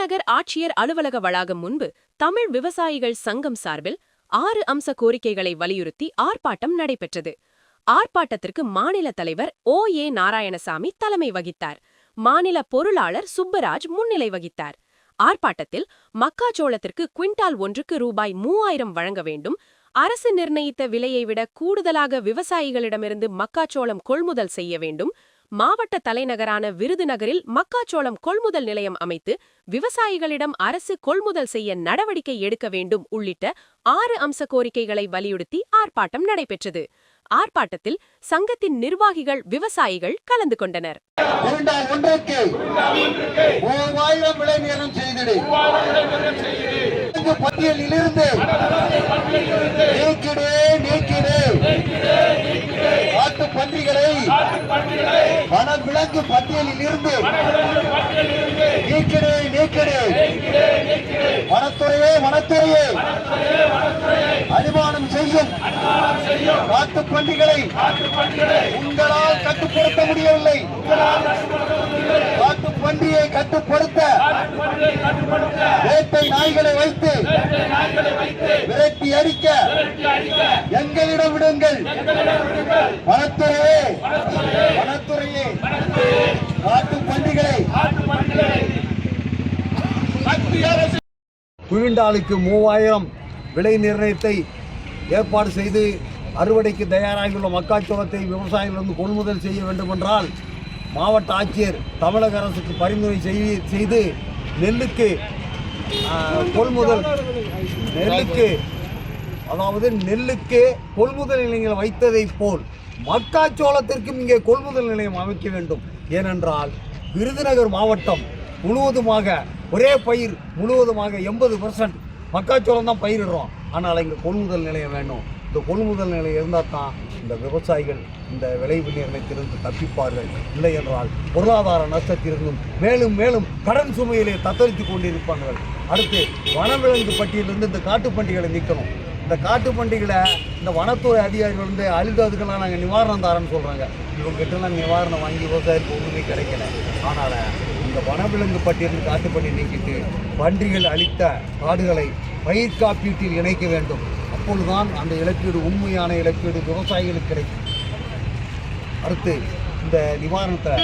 விருதுநகர் ஆட்சியர் அலுவலக வளாகம் முன்பு தமிழ் விவசாயிகள் சங்கம் சார்பில் ஆறு அம்ச கோரிக்கைகளை வலியுறுத்தி ஆர்ப்பாட்டம் நடைபெற்றது. ஆர்ப்பாட்டத்திற்கு மாநில தலைவர் ஓ. ஏ. நாராயணசாமி தலைமை வகித்தார். மாநில பொருளாளர் சுப்பராஜ் முன்னிலை வகித்தார். ஆர்ப்பாட்டத்தில் மக்காச்சோளத்திற்கு குவிண்டால் ஒன்றுக்கு ரூபாய் மூவாயிரம் வழங்க வேண்டும். அரசு நிர்ணயித்த விலையை விட கூடுதலாக விவசாயிகளிடமிருந்து மக்காச்சோளம் கொள்முதல் செய்ய வேண்டும். மாவட்ட தலைநகரான விருதுநகரில் மக்காச்சோளம் கொள்முதல் நிலையம் அமைத்து விவசாயிகளிடம் அரசு கொள்முதல் செய்ய நடவடிக்கை எடுக்க வேண்டும் உள்ளிட்ட ஆறு அம்ச கோரிக்கைகளை வலியுறுத்தி ஆர்ப்பாட்டம் நடைபெற்றது. ஆர்ப்பாட்டத்தில் சங்கத்தின் நிர்வாகிகள் விவசாயிகள் கலந்து கொண்டனர். பட்டியலிலிருந்து நீக்கிடு நீக்கிடு காட்டு பன்றிகளை வனவிலங்கு பட்டியலில் இருந்து நீக்கிடு நீக்கிடு. வனத்துறையே வனத்துறையே. அனுமானம் செய்யும். காட்டு பன்றிகளை உங்களால் கட்டுப்படுத்த முடியவில்லை. காட்டு பன்றியை கட்டுப்படுத்த வேட்டை நாய்களை வைத்து விரட்டி அடிக்க. எங்களிடம் விடுங்கள். வனத்துறையே. வனத்துறையே. காட்டு பன்றிகளை. குவிண்டாலுக்கு மூவாயிரம் விலை நிர்ணயத்தை ஏற்பாடு செய்து அறுவடைக்கு தயாராகியுள்ள மக்காச்சோளத்தை விவசாயிகளிடம் கொள்முதல் செய்ய வேண்டுமென்றால் மாவட்ட ஆட்சியர் தமிழக அரசுக்கு பரிந்துரை செய்து செய்து நெல்லுக்கு கொள்முதல் நெல்லுக்கு அதாவது நெல்லுக்கு கொள்முதல் நிலையங்கள் வைத்ததைப் போல் மக்காச்சோளத்திற்கும் இங்கே கொள்முதல் நிலையம் அமைக்க வேண்டும். ஏனென்றால் விருதுநகர் மாவட்டம் முழுவதுமாக ஒரே பயிர் முழுவதுமாக எண்பது பர்சன்ட் மக்காச்சோளம் தான் பயிரிடுறோம். ஆனால் இங்கே கொள்முதல் நிலையம் வேணும். இந்த கொள்முதல் நிலையம் இருந்தால் தான் இந்த விவசாயிகள் இந்த விலை நிர்ணயத்திலிருந்து தப்பிப்பார்கள். இல்லை என்றால் பொருளாதார நஷ்டத்திலிருந்தும் மேலும் மேலும் கடன் சுமையிலே தத்தளித்து கொண்டிருப்பார்கள். அடுத்து வனவிலங்கு பட்டியலிருந்து இந்த காட்டுப் பண்டிகளை நீக்கணும். இந்த காட்டு பண்டிகளை இந்த வனத்துறை அதிகாரிகள் வந்து அழுதாதுக்கெல்லாம் நாங்கள் நிவாரணம் தரேன்னு சொல்கிறாங்க இவங்ககிட்டலாம் நிவாரணம் வாங்கி விவசாயிக்கு ஒன்றுமே கிடைக்கல. அதனால் இந்த வனவிலங்கு பட்டியலில் காட்டுப்பட்டி நீக்கிட்டு பன்றிகள் அளித்த காடுகளை பயிர் காப்பீட்டில் இணைக்க வேண்டும். அப்பொழுதுதான் அந்த இழப்பீடு உண்மையான இழப்பீடு விவசாயிகளுக்கு கிடைக்கும். அடுத்து இந்த நிவாரணத்தை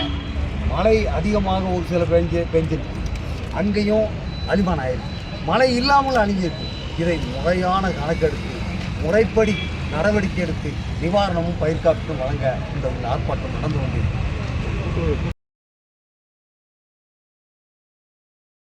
மழை அதிகமாக ஒரு சில பெஞ்சு பெஞ்சிருக்கு அங்கேயும் அழிமான் ஆயிருக்கு மழை இல்லாமல் அழிஞ்சிருக்கு இதை முறையான கணக்கெடுத்து முறைப்படி நடவடிக்கை எடுத்து நிவாரணமும் பயிர்காப்பீடும் வழங்க இந்த ஆர்ப்பாட்டம் நடந்து கொண்டிருக்கிறது.